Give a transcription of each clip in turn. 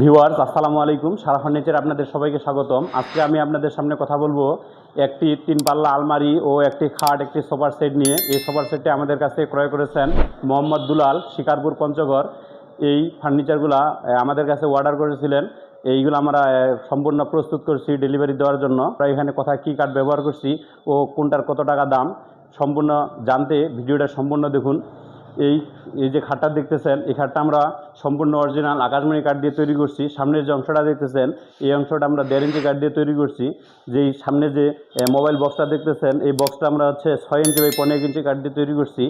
Viewers, আসসালামু আলাইকুম। সারা furniture আপনাদের সবাইকে স্বাগতম। আজকে আমি আপনাদের সামনে কথা বলব একটি তিন পাল্লা আলমারি ও একটি খাট, একটি সোফার সেট নিয়ে। এই সোফার সেটটি আমাদের কাছে ক্রয় করেছেন মোহাম্মদ দুলাল, শিকারপুর পঞ্চগড়। এই ফার্নিচারগুলা আমাদের কাছে অর্ডার করেছিলেন। এইগুলো আমরা সম্পূর্ণ প্রস্তুত করছি ডেলিভারি দেওয়ার জন্য। আমরা এখানে কোথায় কী কাঠ ব্যবহার করছি ও কোনটার কত টাকা দাম, সম্পূর্ণ জানতে ভিডিওটা সম্পূর্ণ দেখুন। এই এই যে খাটটা দেখতেছেন, এই খাটটা আমরা সম্পূর্ণ অরিজিনাল আকাশমণি কাঠ দিয়ে তৈরি করছি। সামনের যে অংশটা দেখতেছেন, এই অংশটা আমরা দেড় ইঞ্চি কাঠ দিয়ে তৈরি করছি। যেই সামনে যে মোবাইল বক্সটা দেখতেছেন, এই বক্সটা আমরা হচ্ছে ছয় ইঞ্চি বাই পনেরো ইঞ্চি কাঠ দিয়ে তৈরি করছি।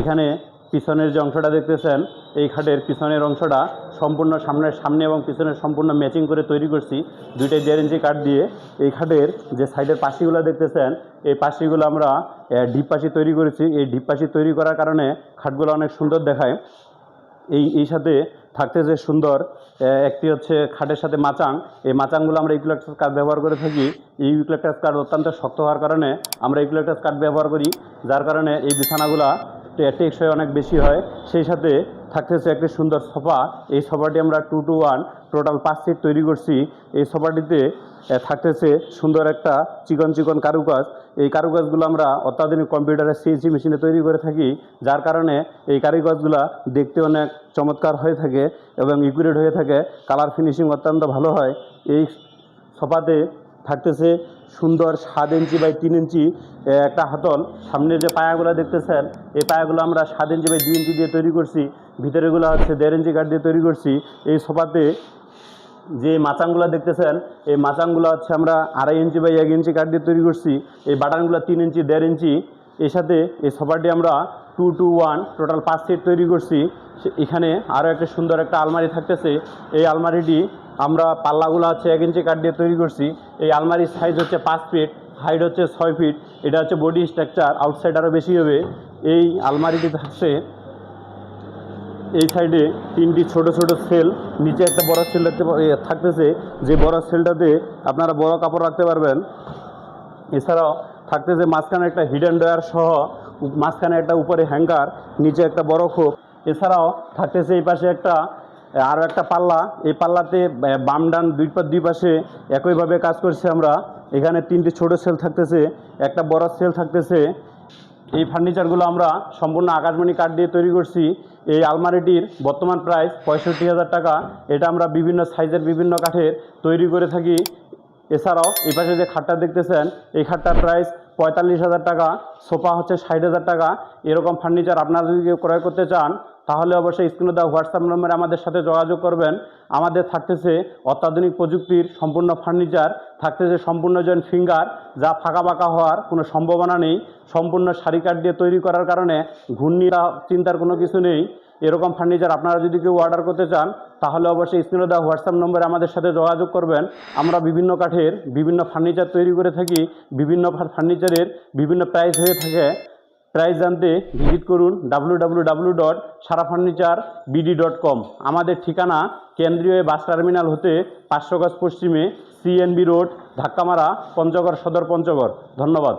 এখানে পিছনের যে অংশটা দেখতেছেন, এই খাটের পিছনের অংশটা সম্পূর্ণ সামনের সামনে এবং পিছনের সম্পূর্ণ ম্যাচিং করে তৈরি করছি, দুইটাই দেড় ইঞ্চি কাঠ দিয়ে। এই খাটের যে সাইডের পাশিগুলো দেখতেছেন, এই পাশিগুলো আমরা ডিপ পাশি তৈরি করেছি। এই ডিপ পাশি তৈরি করার কারণে খাটগুলো অনেক সুন্দর দেখায়। এই এই সাথে থাকতে যে সুন্দর একটি হচ্ছে খাটের সাথে মাচাং। এই মাচাংগুলো আমরা ইউক্লেক্টাস কাঠ ব্যবহার করে থাকি। এই ইউক্লেক্টাস কাঠ অত্যন্ত শক্ত হওয়ার কারণে আমরা ইউক্লেক্টাস কাঠ ব্যবহার করি, যার কারণে এই বিছানাগুলা টেকসই অনেক বেশি হয়, সেই সাথে থাকতেছে একটি সুন্দর সোফা। এই সোফাটি আমরা টু টু ওয়ান টোটাল পাঁচ সিট তৈরি করছি। এই সোফাটিতে থাকতেছে সুন্দর একটা চিকন চিকন কারুকাজ। এই কারুকাজগুলো আমরা অত্যাধুনিক কম্পিউটারে সিএনসি মেশিনে তৈরি করে থাকি, যার কারণে এই কারুকাজগুলো দেখতে অনেক চমৎকার হয়ে থাকে এবং ইকুরেট হয়ে থাকে। কালার ফিনিশিং অত্যন্ত ভালো হয়। এই সোফাতে থাকতেছে সুন্দর সাত ইঞ্চি বাই তিন ইঞ্চি একটা হাতল। সামনে যে পায়াগুলো দেখতেছেন, এই পায়াগুলো আমরা সাত ইঞ্চি বাই দুই ইঞ্চি দিয়ে তৈরি করছি। ভিতরেগুলো হচ্ছে দেড় ইঞ্চি কাঠ দিয়ে তৈরি করছি। এই সোফাতে যে মাচাংগুলো দেখতেছেন, এই মাচাংগুলো হচ্ছে আমরা আড়াই ইঞ্চি বাই এক ইঞ্চি কাঠ দিয়ে তৈরি করছি। এই বাটানগুলো তিন ইঞ্চি, দেড় ইঞ্চি। এর সাথে এই সোফাটি আমরা টু টু ওয়ান, টোটাল পাঁচ সিট তৈরি করছি। এখানে আরও একটা সুন্দর একটা আলমারি থাকতেছে। এই আলমারিটি আমরা পাল্লাগুলো হচ্ছে এক ইঞ্চি কাঠ দিয়ে তৈরি করছি। এই আলমারির সাইজ হচ্ছে পাঁচ ফিট হাইট হচ্ছে ছয় ফিট এটা হচ্ছে বডি স্ট্রাকচার আউটসাইড আরও বেশি হবে। এই আলমারিটি থাকছে এই সাইডে তিনটি ছোট ছোট সেল নিচে একটা বড় সেল রাখতে থাকতেছে। যে বড় সেলটাতে আপনারা বড় কাপড় রাখতে পারবেন। এছাড়াও থাকতেছে মাঝখানে একটা হিডেন ডয়ার সহ, মাঝখানে একটা উপরে হ্যাঙ্গার নিচে একটা বড় খোপ। এছাড়াও থাকতেছে এই পাশে একটা আরও একটা পাল্লা। এই পাল্লাতে বাম ডান দুই পা দুই পাশে একইভাবে কাজ করছি আমরা। এখানে তিনটি ছোট সেল থাকতেছে, একটা বড় সেল থাকতেছে। এই ফার্নিচারগুলো আমরা সম্পূর্ণ আকাশমণি কাঠ দিয়ে তৈরি করছি। এই আলমারিটির বর্তমান প্রাইস পঁয়ষট্টি হাজার টাকা। এটা আমরা বিভিন্ন সাইজের বিভিন্ন কাঠের তৈরি করে থাকি। এছাড়াও এই পাশে যে খাটটা দেখতেছেন, এই খাটটার প্রাইস পঁয়তাল্লিশ হাজার টাকা, সোফা হচ্ছে ষাট হাজার টাকা, এরকম ফার্নিচার আপনারা যদি কেউ ক্রয় করতে চান, তাহলে অবশ্যই স্ক্রিনে দেওয়া হোয়াটসঅ্যাপ নম্বরে আমাদের সাথে যোগাযোগ করবেন। আমাদের থাকতেছে অত্যাধুনিক প্রযুক্তির সম্পূর্ণ ফার্নিচার থাকতেছে সম্পূর্ণ জয়েন্ট ফিঙ্গার যা ফাঁকা বাঁকা হওয়ার কোনো সম্ভাবনা নেই। সম্পূর্ণ শাড়ি কাঠ দিয়ে তৈরি করার কারণে ঘূর্ণিরা চিন্তার কোনো কিছু নেই। এরকম ফার্নিচার আপনারা যদি কেউ অর্ডার করতে চান তাহলে অবশ্যই স্ক্রিনে দেওয়া হোয়াটসঅ্যাপ নম্বরে আমাদের সাথে যোগাযোগ করবেন। আমরা বিভিন্ন কাঠের বিভিন্ন ফার্নিচার তৈরি করে থাকি, বিভিন্ন ফার্নিচারের বিভিন্ন প্রাইস হয়ে থাকে। প্রাইস জানতে ভিজিট করুন W dot Sara furniture dot com আমাদের ঠিকানা কেন্দ্রীয় বাস টার্মিনাল হতে পাঁচশো গজ পশ্চিমে সিএনবি রোড ধাক্কামারা, পঞ্চগড়, সদর পঞ্চগড়। ধন্যবাদ।